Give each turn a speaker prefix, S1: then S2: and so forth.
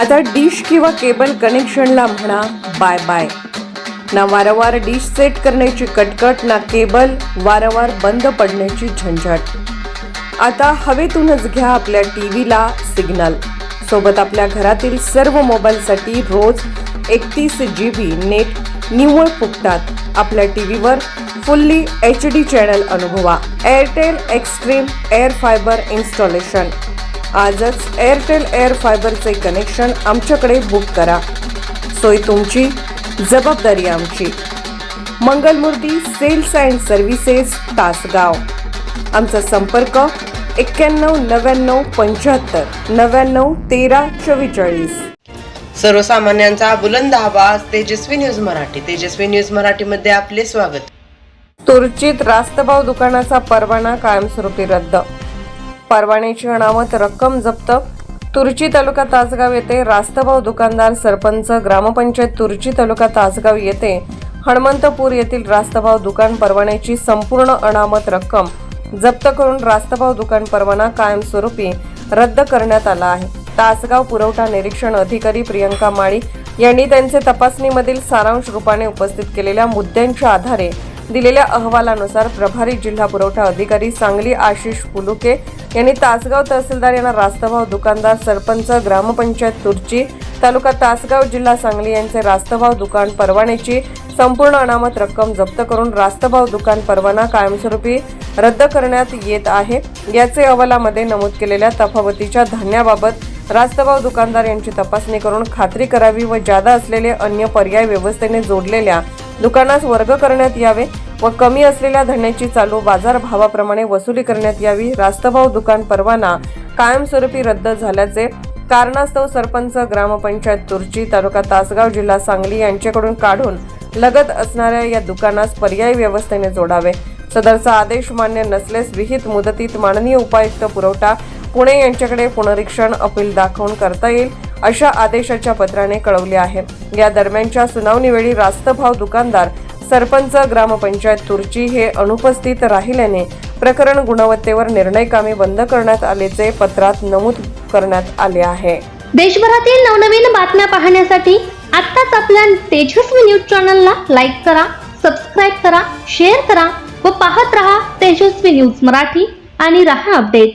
S1: आता डिश किंवा केबल कनेक्शनला म्हणा बाय बाय. ना वारंवार डिश सेट करण्याची कटकट ना केबल वारंवार बंद पडण्याची झंझट. आता हवेतूनच घ्या आपल्या टी व्हीला सिग्नल. सोबत आपल्या घरातील सर्व मोबाईलसाठी रोज एकतीस जी बी नेट निव्वळ फुटतात आपल्या टी व्हीवर फुल्ली एच डी चॅनल अनुभवा. Airtel Xstream air fiber installation आजच एअरटेल एअर फायबरचे कनेक्शन आमच्याकडे बुक करा. सोय तुमची जबाबदारी आमची. Mangalmurti sales and services Tasgaon. आमचा संपर्क एक्क्याण्णव नव्याण्णव पंच्याहत्तर नव्याण्णव तेरा चव्वेचाळीस.
S2: सर्वसामान्यांचा बुलंद आवाज तेजस्वी न्यूज मराठी. तेजस्वी न्यूज मराठीमध्ये आपले स्वागत.
S1: तुर्चीत रास्तभाव दुकानाचा परवाना कायमस्वरूपी रद्द परवान्याची अनामत रक्कम जप्त. तुर्ची तालुका तासगाव येथे रास्तभाव दुकानदार सरपंच ग्रामपंचायत तुर्ची तालुका तासगाव येथे हणमंतपूर येथील रास्तभाव दुकान परवान्याची संपूर्ण अनामत रक्कम जप्त करून रास्तभाव दुकान परवाना कायमस्वरूपी रद्द करण्यात आला आहे. तासगाव पुरवठा निरीक्षण अधिकारी प्रियंका माळी यांनी त्यांचे तपासणीमधील सारांश रूपाने उपस्थित केलेल्या मुद्द्यांच्या आधारे दिलेल्या अहवालानुसार प्रभारी जिल्हा पुरवठा अधिकारी सांगली आशिष पुलुके यांनी तासगाव तहसीलदार यांना रास्तभाव दुकानदार सरपंच ग्रामपंचायत तुर्ची तालुका तासगाव जिल्हा सांगली यांचे रास्तभाव दुकान परवान्याची संपूर्ण अनामत रक्कम जप्त करून रास्तभाव दुकान परवाना कायमस्वरूपी रद्द करण्यात येत आहे. याचे अहवालामध्ये नमूद केलेल्या तफावतीच्या धान्याबाबत रास्तभाव दुकानदार यांची तपासणी करून खात्री करावी व जादा असलेले अन्य पर्याय व्यवस्थेने जोडलेल्या दुकानास वर्ग करण्यात यावे व कमी असलेल्या धान्याची चालू बाजार भावाप्रमाणे वसुली करण्यात यावी. रास्तभाव दुकान परवाना कायमस्वरूपी रद्द झाल्याचे कारणास्तव सरपंच ग्रामपंचायत तुर्ची तालुका तासगाव जिल्हा सांगली यांच्याकडून काढून लगत असणाऱ्या या दुकानास पर्यायी व्यवस्थेने जोडावे. सदरचा आदेश मान्य नसल्यास विहित मुदतीत माननीय उपायुक्त पुरवठा पुणे यांच्याकडे पुनरीक्षण अपील दाखवून करता येईल. अशा आदेशाच्या पत्राने कळवले आहे. या दरम्यानच्या सुनावणीवेळी रास्तभाव दुकानदार सरपंच ग्रामपंचायत तुर्ची हे अनुपस्थित राहिल्याने प्रकरण गुणवत्तेवर निर्णयकामी बंद करण्यात आल्याचे पत्रात नमूद करण्यात आले आहे.
S3: देशभरातील नवनवीन बातम्या पाहण्यासाठी आत्ताच आपल्या तेजस्वी न्यूज चॅनलला लाईक करा सबस्क्राईब करा शेअर करा व पाहत रहा तेजस्वी न्यूज मराठी आणि रहा अपडेट.